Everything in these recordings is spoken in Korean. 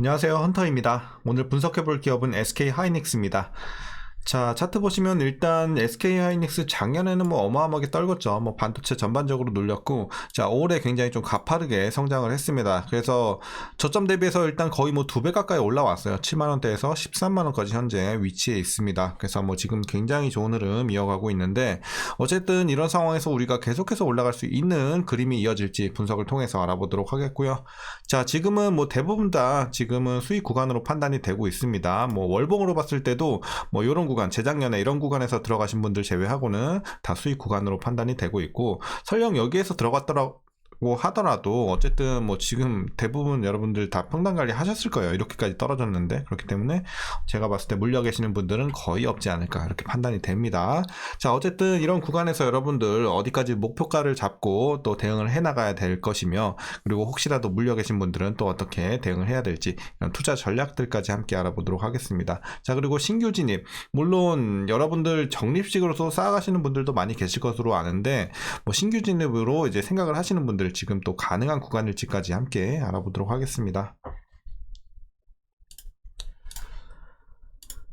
안녕하세요 헌터입니다. 오늘 분석해볼 기업은 SK 하이닉스입니다. 자 차트 보시면 일단 SK 하이닉스 작년에는 뭐 어마어마하게 떨궜죠. 뭐 반도체 전반적으로 눌렸고 자 올해 굉장히 좀 가파르게 성장을 했습니다. 그래서 저점 대비해서 일단 거의 뭐 두 배 가까이 올라왔어요. 7만 원대에서 13만 원까지 현재 위치해 있습니다. 그래서 뭐 지금 굉장히 좋은 흐름 이어가고 있는데 어쨌든 이런 상황에서 우리가 계속해서 올라갈 수 있는 그림이 이어질지 분석을 통해서 알아보도록 하겠고요. 자, 지금은 뭐 대부분 다 지금은 수익 구간으로 판단이 되고 있습니다. 뭐 월봉으로 봤을 때도 뭐 이런 구간, 재작년에 이런 구간에서 들어가신 분들 제외하고는 다 수익 구간으로 판단이 되고 있고 설령 여기에서 들어갔더라 고 하더라도 어쨌든 뭐 지금 대부분 여러분들 다 평단 관리 하셨을 거예요. 이렇게까지 떨어졌는데 그렇기 때문에 제가 봤을 때 물려 계시는 분들은 거의 없지 않을까 이렇게 판단이 됩니다. 자 어쨌든 이런 구간에서 여러분들 어디까지 목표가를 잡고 또 대응을 해 나가야 될 것이며 그리고 혹시라도 물려 계신 분들은 또 어떻게 대응을 해야 될지 이런 투자 전략들까지 함께 알아보도록 하겠습니다. 자 그리고 신규 진입 물론 여러분들 적립식으로서 쌓아가시는 분들도 많이 계실 것으로 아는데 뭐 신규 진입으로 이제 생각을 하시는 분들 지금 또 가능한 구간일지까지 함께 알아보도록 하겠습니다.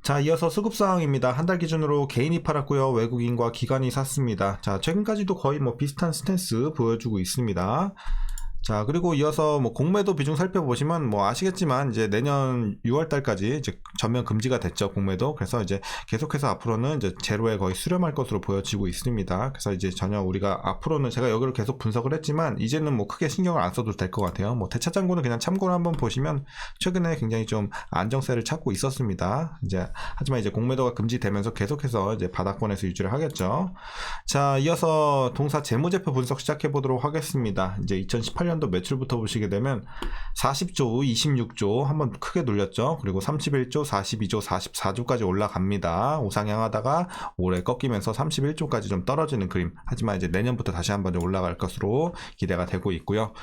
자, 이어서 수급 상황입니다. 한 달 기준으로 개인이 팔았고요. 외국인과 기관이 샀습니다. 자, 최근까지도 거의 뭐 비슷한 스탠스 보여주고 있습니다. 자, 그리고 이어서 뭐 공매도 비중 살펴보시면 뭐 아시겠지만 이제 내년 6월 달까지 이제 전면 금지가 됐죠, 공매도. 그래서 이제 계속해서 앞으로는 이제 제로에 거의 수렴할 것으로 보여지고 있습니다. 그래서 이제 전혀 우리가 앞으로는 제가 여기를 계속 분석을 했지만 이제는 뭐 크게 신경을 안 써도 될 것 같아요. 뭐 대차 잔고는 그냥 참고로 한번 보시면 최근에 굉장히 좀 안정세를 찾고 있었습니다. 이제 하지만 이제 공매도가 금지되면서 계속해서 이제 바닥권에서 유지를 하겠죠. 자, 이어서 동사 재무제표 분석 시작해 보도록 하겠습니다. 이제 2018년 도 매출부터 보시게 되면 40조, 26조 한번 크게 눌렸죠. 그리고 31조, 42조, 44조까지 올라갑니다. 우상향하다가 올해 꺾이면서 31조까지 좀 떨어지는 그림. 하지만 이제 내년부터 다시 한번 좀 올라갈 것으로 기대가 되고 있고요.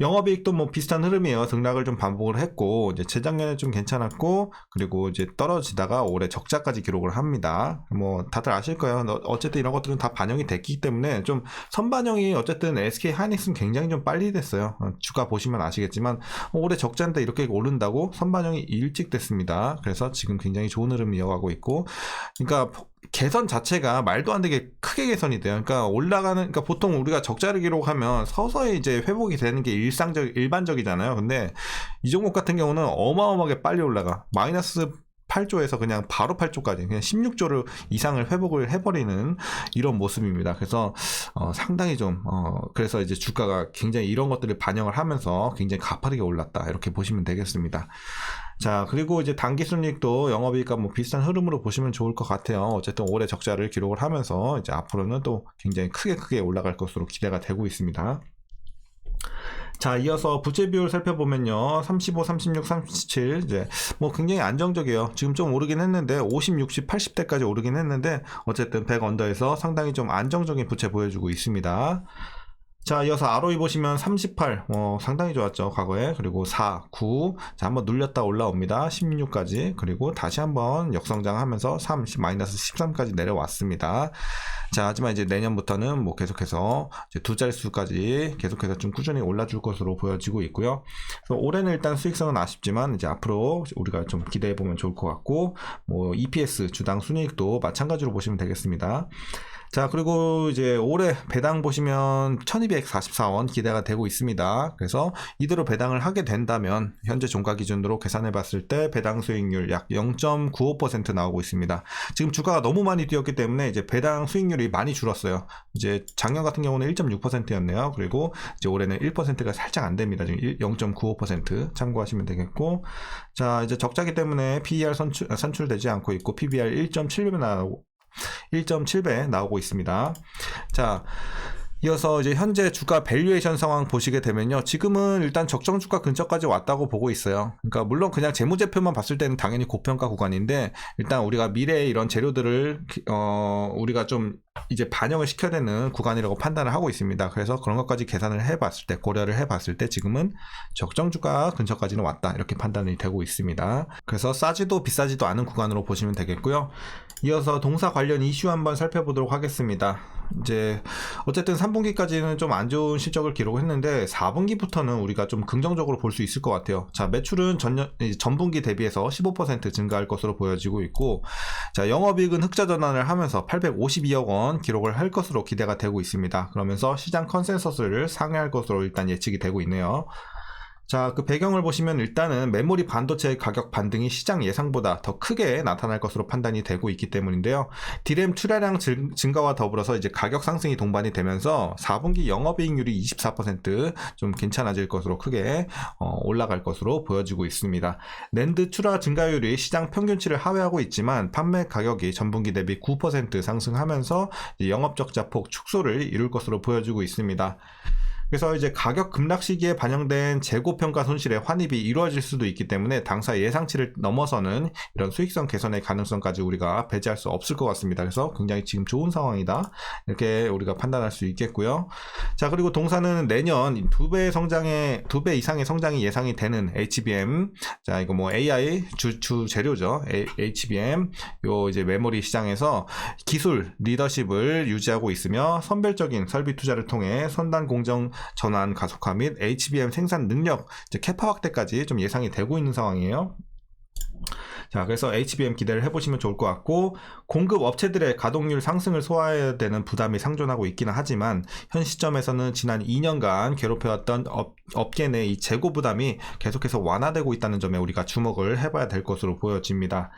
영업이익도 뭐 비슷한 흐름이에요. 등락을 좀 반복을 했고 이제 재작년에 좀 괜찮았고 그리고 이제 떨어지다가 올해 적자까지 기록을 합니다. 뭐 다들 아실 거예요. 어쨌든 이런 것들은 다 반영이 됐기 때문에 좀 선반영이 어쨌든 SK 하이닉스는 굉장히 좀 빨리 됐어요. 어, 주가 보시면 아시겠지만 어, 올해 적자인데 이렇게 오른다고 선반영이 일찍 됐습니다. 그래서 지금 굉장히 좋은 흐름 이어가고 있고 그러니까 개선 자체가 말도 안 되게 크게 개선이 돼요. 그러니까 올라가는, 그러니까 보통 우리가 적자를 기록하면 서서히 이제 회복이 되는 게 일상적, 일반적이잖아요. 근데 이 종목 같은 경우는 어마어마하게 빨리 올라가. 마이너스 8조에서 그냥 바로 8조까지 그냥 16조를 이상을 회복을 해버리는 이런 모습입니다. 그래서 어, 상당히 좀 어, 그래서 이제 주가가 굉장히 이런 것들을 반영을 하면서 굉장히 가파르게 올랐다 이렇게 보시면 되겠습니다. 자, 그리고 이제 단기 순이익도 영업이익과 뭐 비슷한 흐름으로 보시면 좋을 것 같아요. 어쨌든 올해 적자를 기록을 하면서 이제 앞으로는 또 굉장히 크게 크게 올라갈 것으로 기대가 되고 있습니다. 자, 이어서 부채 비율 살펴보면요. 35, 36, 37. 이제 뭐 굉장히 안정적이에요. 지금 좀 오르긴 했는데 50, 60, 80대까지 오르긴 했는데 어쨌든 100 언더에서 상당히 좀 안정적인 부채 보여주고 있습니다. 자, 이어서 ROE 보시면 38, 어, 상당히 좋았죠, 과거에. 그리고 4, 9. 자, 한번 눌렸다 올라옵니다. 16까지. 그리고 다시 한번 역성장 하면서 3, 마이너스 13까지 내려왔습니다. 자, 하지만 이제 내년부터는 뭐 계속해서 두 자릿수까지 계속해서 좀 꾸준히 올라줄 것으로 보여지고 있고요. 올해는 일단 수익성은 아쉽지만 이제 앞으로 우리가 좀 기대해 보면 좋을 것 같고, 뭐 EPS 주당 순이익도 마찬가지로 보시면 되겠습니다. 자, 그리고 이제 올해 배당 보시면 1244원 기대가 되고 있습니다. 그래서 이대로 배당을 하게 된다면 현재 종가 기준으로 계산해 봤을 때 배당 수익률 약 0.95% 나오고 있습니다. 지금 주가가 너무 많이 뛰었기 때문에 이제 배당 수익률이 많이 줄었어요. 이제 작년 같은 경우는 1.6%였네요. 그리고 이제 올해는 1%가 살짝 안 됩니다. 지금 0.95% 참고하시면 되겠고. 자, 이제 적자기 때문에 PER 선출, 산출되지 않고 있고 PBR 1.7배 나오고 1.7배 나오고 있습니다. 자, 이어서 이제 현재 주가 밸류에이션 상황 보시게 되면요. 지금은 일단 적정 주가 근처까지 왔다고 보고 있어요. 그러니까 물론 그냥 재무제표만 봤을 때는 당연히 고평가 구간인데 일단 우리가 미래의 이런 재료들을 어 우리가 좀 이제 반영을 시켜야 되는 구간이라고 판단을 하고 있습니다. 그래서 그런 것까지 계산을 해봤을 때, 고려를 해봤을 때 지금은 적정주가 근처까지는 왔다. 이렇게 판단이 되고 있습니다. 그래서 싸지도 비싸지도 않은 구간으로 보시면 되겠고요. 이어서 동사 관련 이슈 한번 살펴보도록 하겠습니다. 이제 어쨌든 3분기까지는 좀 안 좋은 실적을 기록했는데 4분기부터는 우리가 좀 긍정적으로 볼 수 있을 것 같아요. 자, 매출은 전년, 이 전분기 대비해서 15% 증가할 것으로 보여지고 있고, 자, 영업이익은 흑자 전환을 하면서 852억 원 기록을 할 것으로 기대가 되고 있습니다. 그러면서 시장 컨센서스를 상회할 것으로 일단 예측이 되고 있네요. 자, 그 배경을 보시면 일단은 메모리 반도체 가격 반등이 시장 예상보다 더 크게 나타날 것으로 판단이 되고 있기 때문인데요. 디램 출하량 증- 증가와 더불어서 이제 가격 상승이 동반이 되면서 4분기 영업이익률이 24%좀 괜찮아질 것으로 크게 어, 올라갈 것으로 보여지고 있습니다. 랜드 출하 증가율이 시장 평균치를 하회하고 있지만 판매 가격이 전분기 대비 9% 상승하면서 이제 영업 적자 폭 축소를 이룰 것으로 보여지고 있습니다. 그래서 이제 가격 급락 시기에 반영된 재고 평가 손실의 환입이 이루어질 수도 있기 때문에 당사 예상치를 넘어서는 이런 수익성 개선의 가능성까지 우리가 배제할 수 없을 것 같습니다. 그래서 굉장히 지금 좋은 상황이다. 이렇게 우리가 판단할 수 있겠고요. 자, 그리고 동사는 내년 두 배 성장의 두배 이상의 성장이 예상이 되는 HBM. 자, 이거 뭐 AI 주, 주 재료죠. A- HBM 요 이제 메모리 시장에서 기술 리더십을 유지하고 있으며 선별적인 설비 투자를 통해 선단 공정 전환 가속화 및 HBM 생산 능력 캐파 확대까지 좀 예상이 되고 있는 상황이에요. 자, 그래서 HBM 기대를 해보시면 좋을 것 같고, 공급 업체들의 가동률 상승을 소화해야 되는 부담이 상존하고 있기는 하지만, 현 시점에서는 지난 2년간 괴롭혀왔던 업, 업계 내 이 재고 부담이 계속해서 완화되고 있다는 점에 우리가 주목을 해봐야 될 것으로 보여집니다.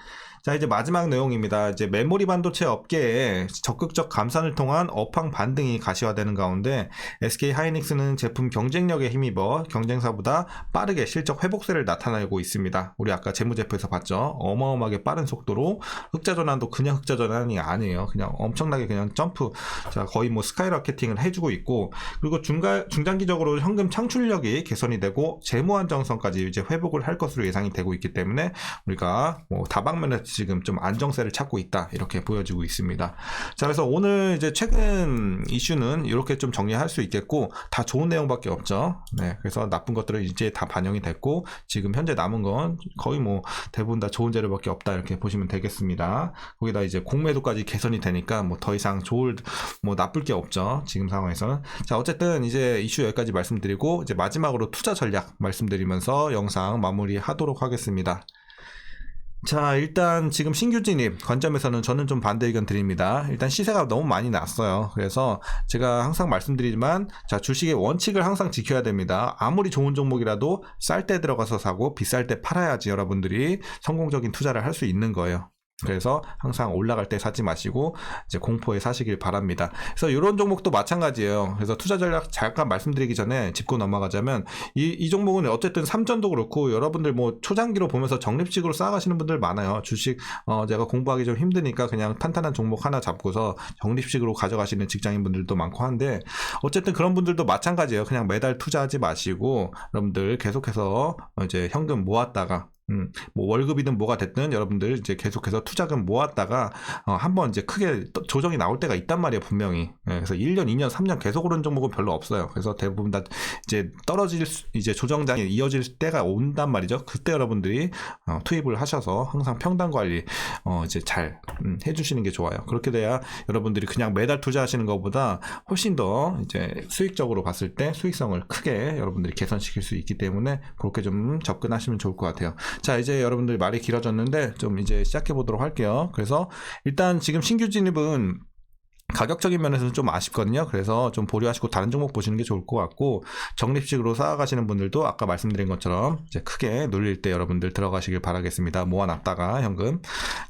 자, 이제 마지막 내용입니다. 이제 메모리 반도체 업계에 적극적 감산을 통한 업황 반등이 가시화되는 가운데 SK 하이닉스는 제품 경쟁력에 힘입어 경쟁사보다 빠르게 실적 회복세를 나타내고 있습니다. 우리 아까 재무제표에서 봤죠. 어마어마하게 빠른 속도로 흑자 전환도 그냥 흑자 전환이 아니에요. 그냥 엄청나게 그냥 점프, 자 거의 뭐 스카이라케팅을 해주고 있고 그리고 중간 중장기적으로 현금 창출력이 개선이 되고 재무 안정성까지 이제 회복을 할 것으로 예상이 되고 있기 때문에 우리가 뭐 다방면에서 지금 좀 안정세를 찾고 있다 이렇게 보여지고 있습니다. 자 그래서 오늘 이제 최근 이슈는 이렇게 좀 정리할 수 있겠고 다 좋은 내용밖에 없죠. 네, 그래서 나쁜 것들은 이제 다 반영이 됐고 지금 현재 남은 건 거의 뭐 대부분 다 좋은 재료밖에 없다 이렇게 보시면 되겠습니다. 거기다 이제 공매도까지 개선이 되니까 뭐 더 이상 좋을 뭐 나쁠 게 없죠. 지금 상황에서는 자 어쨌든 이제 이슈 여기까지 말씀드리고 이제 마지막으로 투자 전략 말씀드리면서 영상 마무리하도록 하겠습니다. 자, 일단 지금 신규 진입 관점에서는 저는 좀 반대 의견 드립니다. 일단 시세가 너무 많이 났어요. 그래서 제가 항상 말씀드리지만 자, 주식의 원칙을 항상 지켜야 됩니다. 아무리 좋은 종목이라도 쌀 때 들어가서 사고 비쌀 때 팔아야지 여러분들이 성공적인 투자를 할 수 있는 거예요. 그래서 항상 올라갈 때 사지 마시고 이제 공포에 사시길 바랍니다. 그래서 이런 종목도 마찬가지예요. 그래서 투자 전략 잠깐 말씀드리기 전에 짚고 넘어가자면 이, 이 종목은 어쨌든 삼전도 그렇고 여러분들 뭐 초장기로 보면서 적립식으로 쌓아가시는 분들 많아요. 주식 어, 제가 공부하기 좀 힘드니까 그냥 탄탄한 종목 하나 잡고서 적립식으로 가져가시는 직장인 분들도 많고 한데 어쨌든 그런 분들도 마찬가지예요. 그냥 매달 투자하지 마시고 여러분들 계속해서 이제 현금 모았다가 음, 뭐 월급이든 뭐가 됐든 여러분들 이제 계속해서 투자금 모았다가 어, 한번 이제 크게 또 조정이 나올 때가 있단 말이에요 분명히. 예, 그래서 1년 2년 3년 계속 오른 종목은 별로 없어요. 그래서 대부분 다 이제 떨어질 수- 이제 조정장이 이어질 때가 온단 말이죠. 그때 여러분들이 어, 투입을 하셔서 항상 평단 관리 어, 이제 잘 음, 해주시는 게 좋아요. 그렇게 돼야 여러분들이 그냥 매달 투자하시는 것보다 훨씬 더 이제 수익적으로 봤을 때 수익성을 크게 여러분들이 개선시킬 수 있기 때문에 그렇게 좀 접근하시면 좋을 것 같아요 자, 이제 여러분들 말이 길어졌는데 좀 이제 시작해 보도록 할게요. 그래서 일단 지금 신규 진입은 가격적인 면에서는 좀 아쉽거든요. 그래서 좀 보류하시고 다른 종목 보시는 게 좋을 것 같고 적립식으로 쌓아가시는 분들도 아까 말씀드린 것처럼 이제 크게 눌릴 때 여러분들 들어가시길 바라겠습니다. 모아놨다가 현금.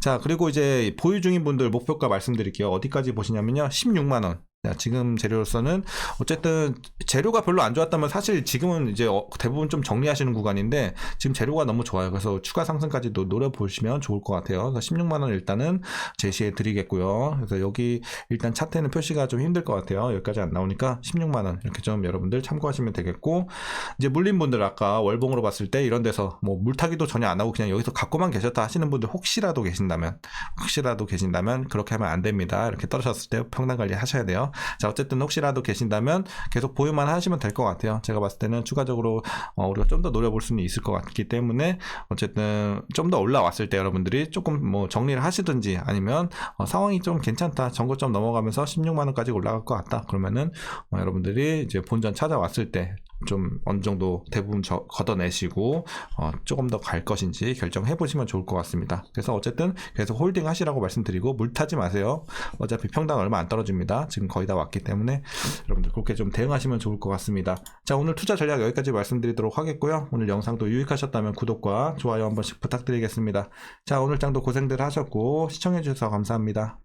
자 그리고 이제 보유 중인 분들 목표가 말씀드릴게요. 어디까지 보시냐면요. 16만 원. 자, 지금 재료로서는 어쨌든 재료가 별로 안 좋았다면 사실 지금은 이제 어, 대부분 좀 정리하시는 구간인데 지금 재료가 너무 좋아요. 그래서 추가 상승까지도 노려보시면 좋을 것 같아요. 그래서 16만 원 일단은 제시해 드리겠고요. 그래서 여기 일단 차트에는 표시가 좀 힘들 것 같아요. 여기까지 안 나오니까 16만 원 이렇게 좀 여러분들 참고하시면 되겠고 이제 물린 분들 아까 월봉으로 봤을 때 이런 데서 뭐 물타기도 전혀 안 하고 그냥 여기서 갖고만 계셨다 하시는 분들 혹시라도 계신다면 혹시라도 계신다면 그렇게 하면 안 됩니다. 이렇게 떨어졌을 때 평단 관리 하셔야 돼요. 자 어쨌든 혹시라도 계신다면 계속 보유만 하시면 될 것 같아요. 제가 봤을 때는 추가적으로 어, 우리가 좀 더 노려볼 수는 있을 것 같기 때문에 어쨌든 좀 더 올라왔을 때 여러분들이 조금 뭐 정리를 하시든지 아니면 어, 상황이 좀 괜찮다 전고점 넘어가면서 16만 원까지 올라갈 것 같다 그러면은 어, 여러분들이 이제 본전 찾아왔을 때 좀 어느 정도 대부분 저- 걷어내시고 어, 조금 더 갈 것인지 결정해 보시면 좋을 것 같습니다. 그래서 어쨌든 계속 홀딩 하시라고 말씀드리고 물 타지 마세요. 어차피 평당 얼마 안 떨어집니다. 지금 거의 다 왔기 때문에 여러분들 그렇게 좀 대응하시면 좋을 것 같습니다. 자 오늘 투자 전략 여기까지 말씀드리도록 하겠고요. 오늘 영상도 유익하셨다면 구독과 좋아요 한 번씩 부탁드리겠습니다. 자 오늘 장도 고생들 하셨고 시청해 주셔서 감사합니다.